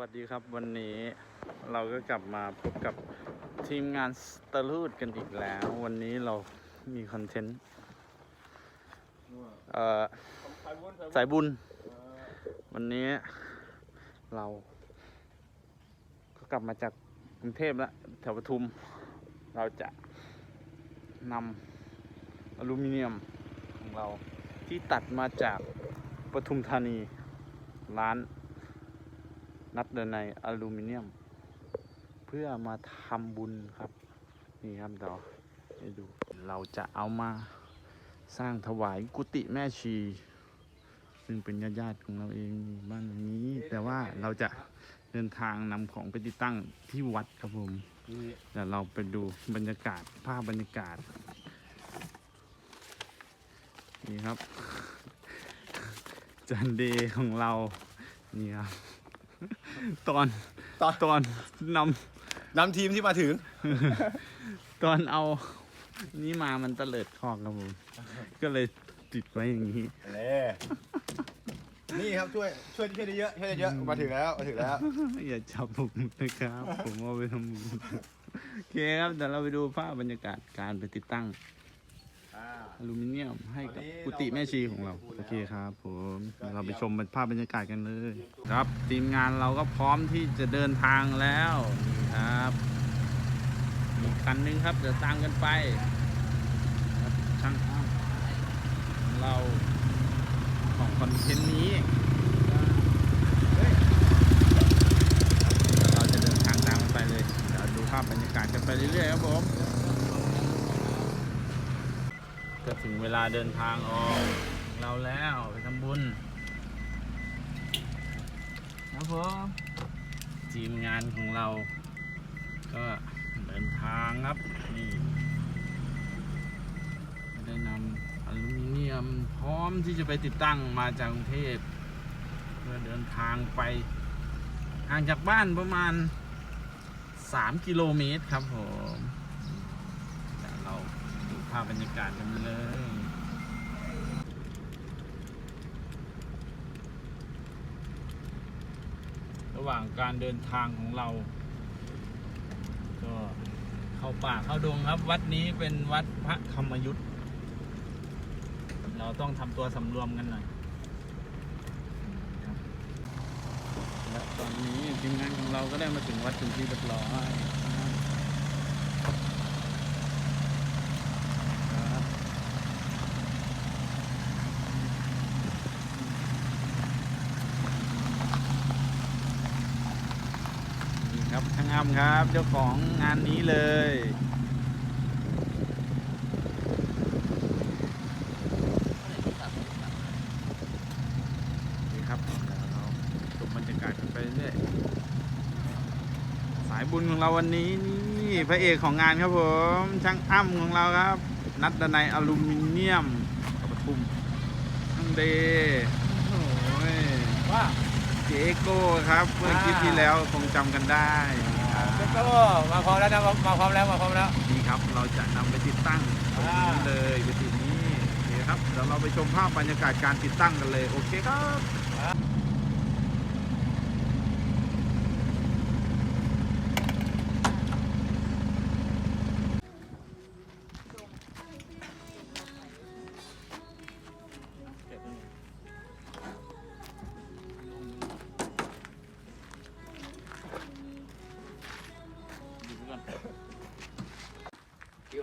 วัสดีครับวันนี้เราก็กลับมาพบกับทีมงานสตารูดกันอีกแล้ว วันนี้เรามีคอนเทนต์เอ่อสายบุญ วันนี้เราก็กลับมาจากกรุงเทพแล้วแถวปทุม เราจะนำอลูมิเนียมของเราที่ตัดมาจากปทุมธานีร้าน นัดเดินในอลูมิเนียม เพื่อมาทำบุญครับ นี่ครับเดี๋ยวให้ดูเราจะเอามาสร้างถวายกุฏิแม่ชี ซึ่งเป็นญาติญาติๆของเราเองมีบ้านหลังนี้ แต่ว่าเราจะเดินทางนำของไปติดตั้งที่วัดครับผมเดี๋ยวเราไปดูบรรยากาศภาพบรรยากาศ นี่ครับ จันเดของเรา นี่ครับ ตอนตอนตอนนนำทีมที่มาถึงำตอนเอา นี่มามันเตลิดคอกครับผมก็เลยติดไว้อย่างนี้ เล่นี่ครับช่วยช่วยช่วยได้เยอะช่วยได้เยอะมาถึงแล้วมาถึงแล้ว อย่าจับผมนะครับ ผมเอาไปทำบุญโอเคครับเดี๋ยวเราไปดูภาพบรรยากาศการไปติดตั้ง อลูมิเนียมให้กับกุฏิแม่ชีของเรา โอเคครับ ผมเดี๋ยวเราไปชมภาพบรรยากาศกันเลย ครับทีมงานเราก็พร้อมที่จะเดินทางแล้วนี่ครับอีกคันหนึงครับเดี๋ยวตามกันไปครับช่างภาพของเราของคอนเทนต์นี้เดี๋ยวเราจะเดินทางตามกันไปเลยเดี๋ยวดูภาพบรรยากาศกันไปเรื่อยๆครับผม ก็ ถึงเวลาเดินทางออกเราแล้วไปทำบุญครับผมทีมงานของเรา ก็เดินทางครับนี่ได้นำอลูมิเนียมพร้อมที่จะไปติดตั้งมาจากกรุงเทพเพื่อเดินทางไปห่างจากบ้านประมาณ 3 กิโลเมตรครับผมเดี๋ยวเราดูภาพบรรยากาศกันเลย ระหว่างการเดินทางของเรา ก็เข้าป่าเข้าดงครับ วัดนี้เป็นวัดพระธรรมยุทธ์เราต้องทำตัวสำรวมกันหน่อยและตอนนี้ทีมงานของเราก็ได้มาถึงวัดถึงที่เรียบร้อยครับ นี่ครับช่างอ้ำครับ เจ้าของงานนี้เลย นี่ครับเราชมบรรยากาศกันไปเรื่อยสายบุญของเราวันนี้นี่พระเอกของงานครับผมช่างอ้ำของเราครับ นัดดนัยอลูมิเนียมปทุมช่างเดย์โอ้ยว่าเจโก้ครับ เมื่อคลิปที่แล้วคงจำกันได้ โก้มาพร้อมแล้วนะมามาพร้อมแล้วมาพร้อมแล้ว นี่ครับเราจะนำไปติดตั้งตรงนี้เลยไปติดนี้โอเคครับเดี๋ยวเราไปชมภาพบรรยากาศการติดตั้งกันเลยโอเคครับ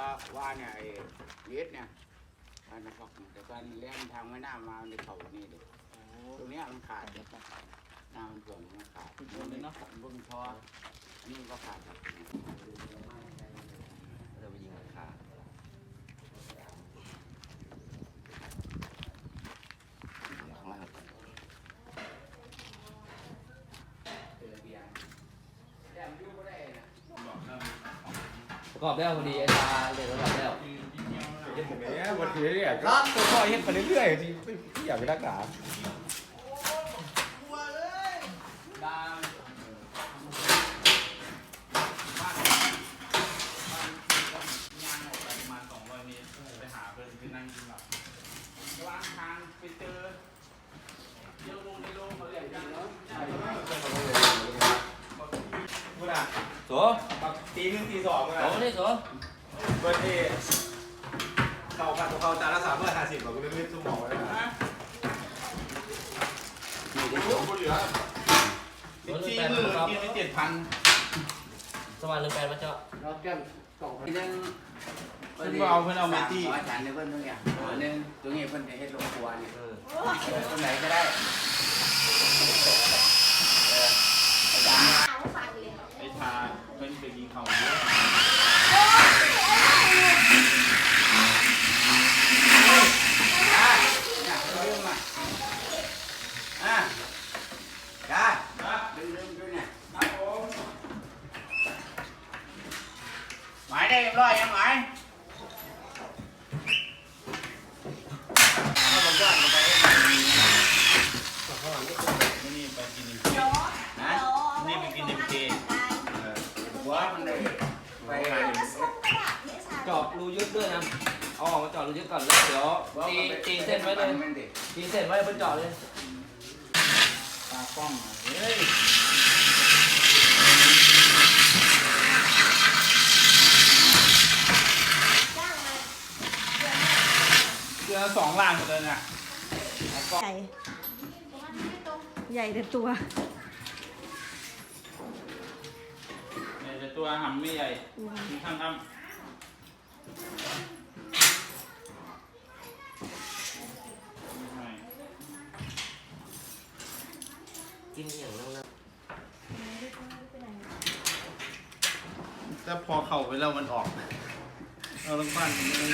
ว่าว่าเนี่ยไอ้เวทเนี่ยอันนะครับแต่การเลี้ยงทางไม่น่ามาในเขานี่เลยตรงเนี้ยมันขาดนะครับน้ำมันส่วนมันขาดบนนี้เนาะบนพออันนี้ก็ขาดครับเราไปยิงราคา ประกอบแล้วพอดีไอ้ตาเด็กประกอบแล้วเนี่ยวันทีเนี่ยก็ค่อยเฮ็ดไปเรื่อยๆที่ที่อยากไปรักษา ย่างออกไปประมาณ200เมตรไปหาเพื่อนไปนั่งกินหลับระหว่างทางไปเจอเยอะวงในโลกเขาเรียกกันเนาะ โส ตีหนึ่งตีสอง โส อะ มาดิโส เบิร์ดที่เขาผัดกะเพราจานละสามร้อยห้าสิบแบบกูไม่รู้บอกเลยนะ นี่ได้สอง เหลือ สิบสี่หมื่นกินไปเจ็ดพันสมานหนึ่งแปดมาเจาะเราแก้มกล่องที่นึงเพิ่นบ่เอาเพิ่นเอาเมตี้อาจารย์ในเพิ่นตรงเนี้ยอันนึงตรงนี้เพิ่นจะเฮ็ดโรงครัวเนี่ยเออตรงไหนก็ได้เอออาจารย์ไอ้ทาเพิ่นไปกินข้าวเยอะ อะเนี่ยลืมอะอะจ้าลืมลืมด้วยเนี่ยหมา ยได้เรียบร้อยยังหมายถ้าผมยอดลงไปให้หมายมีนะนี่ไปกินอีกนะนี่ไปกินเอ็มเคหัวมันเลยไปจาะรูยึดด้วยนะเอาออกมาเจาะรูยึดก่อนแล้วเดี๋ยวตีตีเส้นไว้เลยตีเส้นไว้บนจาะเลยตากล้องเฮ้ยเกือสองล้านหมดเลยเนี่ยใหญ่ใหญ่แต่ตัวเนี่ยแต่ตัวหำไม่ใหญ่ถึงขั้นทำไม่กินอย่างนั้นนะแต่พอเข้าไปแล้วมันออกเอาลงบ้านมัน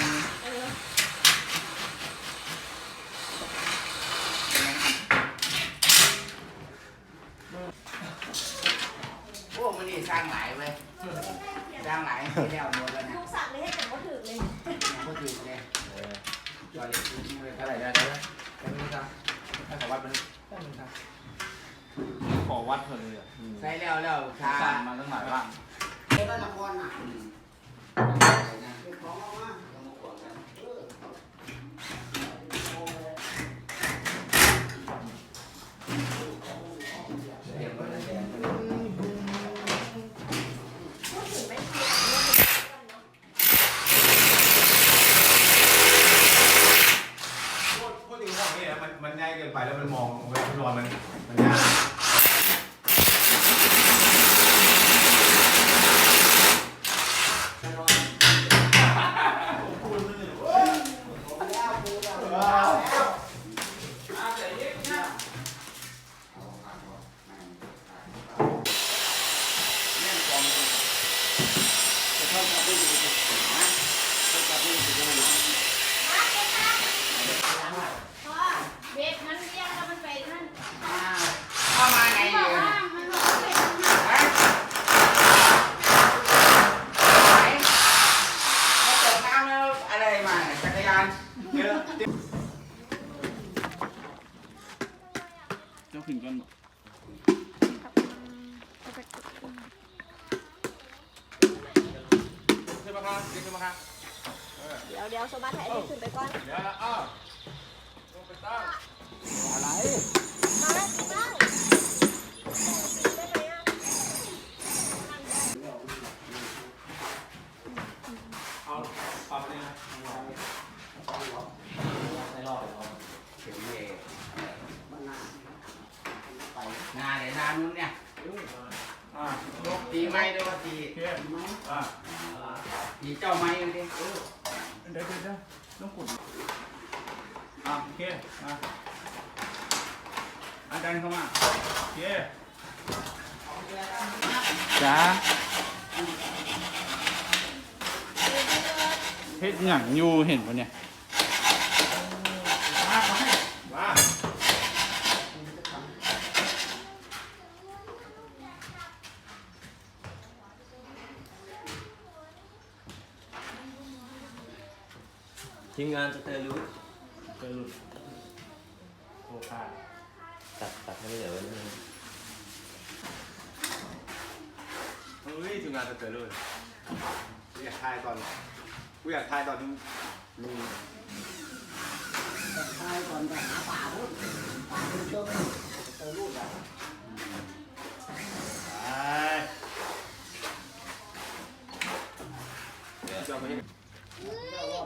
โอ้มันนี่สร้างหลายเว้ยสร้างหลายที่แล้วหมดแล้วนะลูกสั่งเลยให้แต่ว่าถือเลยยังไม่ถึงเลยจอดเลยเลยอะไรได้ได้แค่นี้ครับให้ขอวัดมันแค่นี้ครับขอวัดเถอะเลยอะใช้แล้วแล้วชาสั่งมาตั้งหลายบ้านก็ละครอะของออกมา มันมันง่ายเกินไปแล้วมันมองเวลามันนอนมันมันยาก เนี่ยของจะเข้ากับผู้ดูนะเข้ากับผู้ดูด้วย พ่อเบ็ดมันเรียกแล้วมันไปนั่น อ่าเข้ามาไง บ อ อก ยู่ ว่ามันบอกว่าเบ็ดมัน ฮะไหนเขาตกน้ำแล้วอะไรมาเนี่ยจักรยานเยอะ เจ้าขึ้นก่อนบอก ใช่ไหมครับใช่ไหมครับ เดี๋ยวเดี๋ยวสมบัติให้ได้ขึ้นไปก่อน เดี๋ยวอ้าวลงไปตั้งอะไรมาแล้วกินบ้างได้ไหมอะเอาปรับเลยนะในรอบถึงเลยบ้านนาไปนาไหนนานู้นเนี่ยอ่าตีไม้ด้วยว่าตีเพี้ยอ่า ตีเจ้าไม้กันดิเดี๋ยวเดี๋ยวเดี๋ยวต้องกดอ่าโอเคอ่าอาจารย์เข้ามาโอเคจ้าเฮ็ดหยังอยู่เห็นปะเนี่ย มา ทีมงานสเตอร์ลูเจอหลุดโอคาตัดตัดให้ไม่เหลือไว้เลยเฮ้ยถึงงานจะเกิดเลยกูอยากทายตอนกูอยากทายตอนมีตายก่อนไปหาป่าพูดป่าเป็นเจ้าเจอ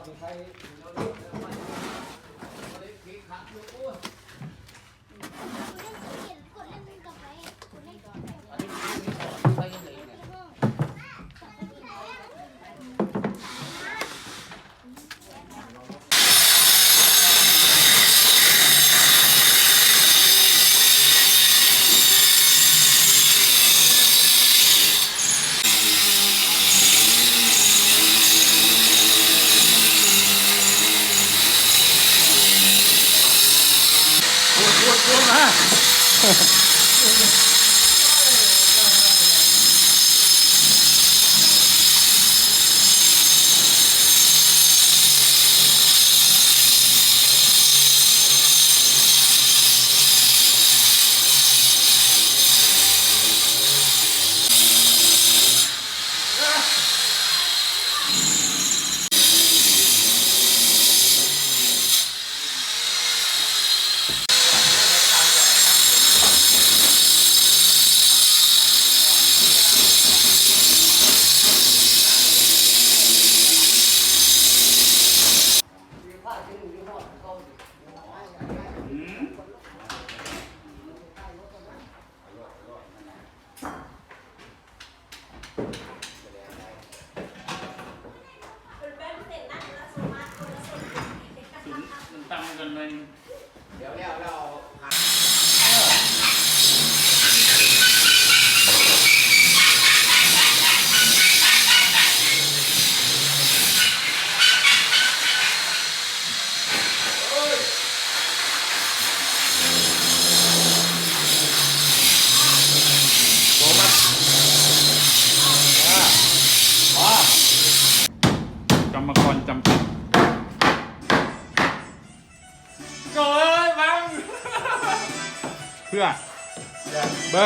ลูกแล้วไปก มันตั้งกันเลยเดี๋ยวแล้วเรา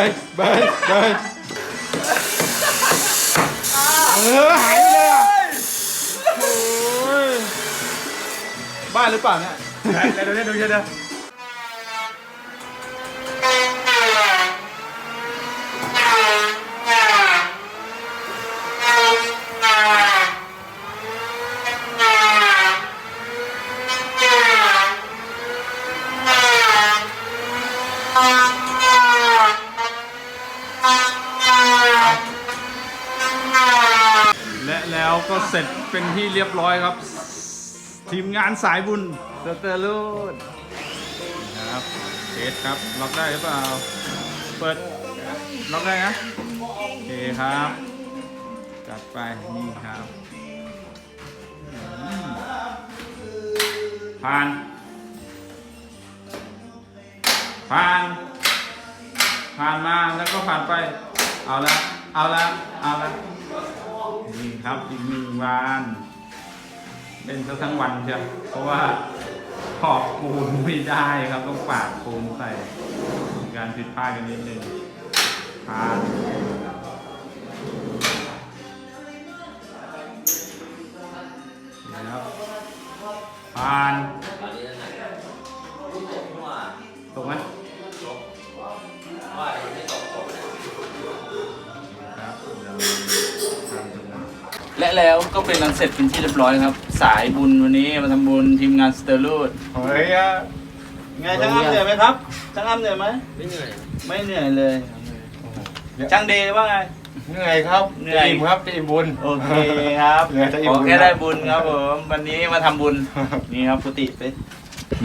ยเบยเบยเออหายไปเลยอะโอ้ยบ้าหรือเปล่าเนี่ย เดี๋ยวเดี๋ยวเดี๋ยวเดี๋ยว และแล้วก็เส ร็จเป็นที่เรียบร้อยครับ ทีมงานสายบุญสเตอร์ลูดนะครับเทสครับล็อกได้หรือเปล่า เปิดล็อกได้นะโอเคครับ จัดไปนี่ครับอืมผ่าน ผ่าน ผ่านมาแล้วก็ผ่านไป เอาละ เอาละ เอาละ นี่ครับอีกหนึ่งวันเล่นซะทั้งวันเชียวเพราะว่าขอบปูนไม่ได้ครับต้องปาดปูนใส่การผิดพลาดกันนิดนึงผ่านนะครับผ่าน และแล้วก็เป็นอันเสร็จเป็นที่เรียบร้อยครับ สายบุญวันนี้มาทำบุญทีมงานสเตอร์ลูดเฮ้ยอะไงช่างอ้ำเหนื่อยไหมครับช่างอ้ำเหนื่อยไหมไม่เหนื่อยไม่เหนื่อยเลยช่างเดย์ว่าไง เหนื่อยครับเหนื่อย จะอิ่มครับจะอิ่มบุญ โอเคครับเหนื่อยจะอิ่ขมอบุญ แค่ได้บุญครับผมวันนี้มาทำบุญนี่ครับกุฏิไป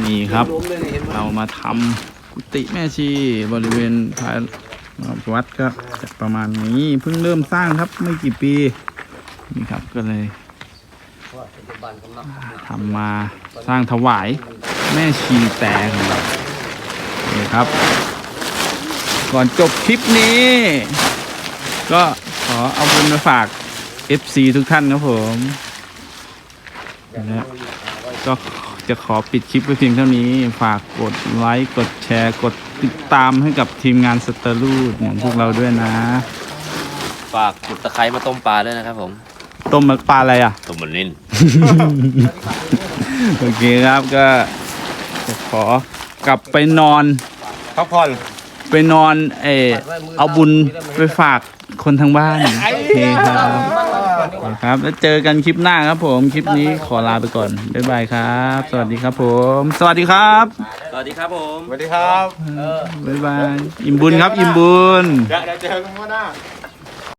นี่ครับ เรามาทำกุฏิแม่ชีบริเวณภายวัดก็จะประมาณนี้เพิ่งเริ่มสร้างครับไม่กี่ปี นี่ครับก็เลยทำมาสร้างถวายแม่ชีแต่ของเรานี่ครับ ก่อนจบคลิปนี้ ก็ขอเอาบุญมาฝาก FC ทุกท่านครับผมนะก็จะขอปิดคลิปไว้เพียงเท่านี้ ฝากกดไลค์กดแชร์กดติดตามให้กับทีมงานสเตอร์ลูดของพวกเราด้วยนะ ฝากกดตะไคร้มาต้มปลาด้วยนะครับผม ต้มมันปลาอะไรอะต้มมันนิ่นโอเคครับก็จะขอกลับไปนอน พักผ่อนไปนอนเออเอาบุญไปฝากคนทางบ้านโอเคครับอ่าครับ แล้วเจอกันคลิปหน้าครับผม คลิปนี้ขอลาไปก่อน บ๊ายบายครับ สวัสดีครับผม สวัสดีครับ สวัสดีครับผมสวัสดีครับ บ๊ายบาย อิ่มบุญครับ อิ่มบุญ เดี๋ยวเดี๋ยวเจอกันข้างหน้า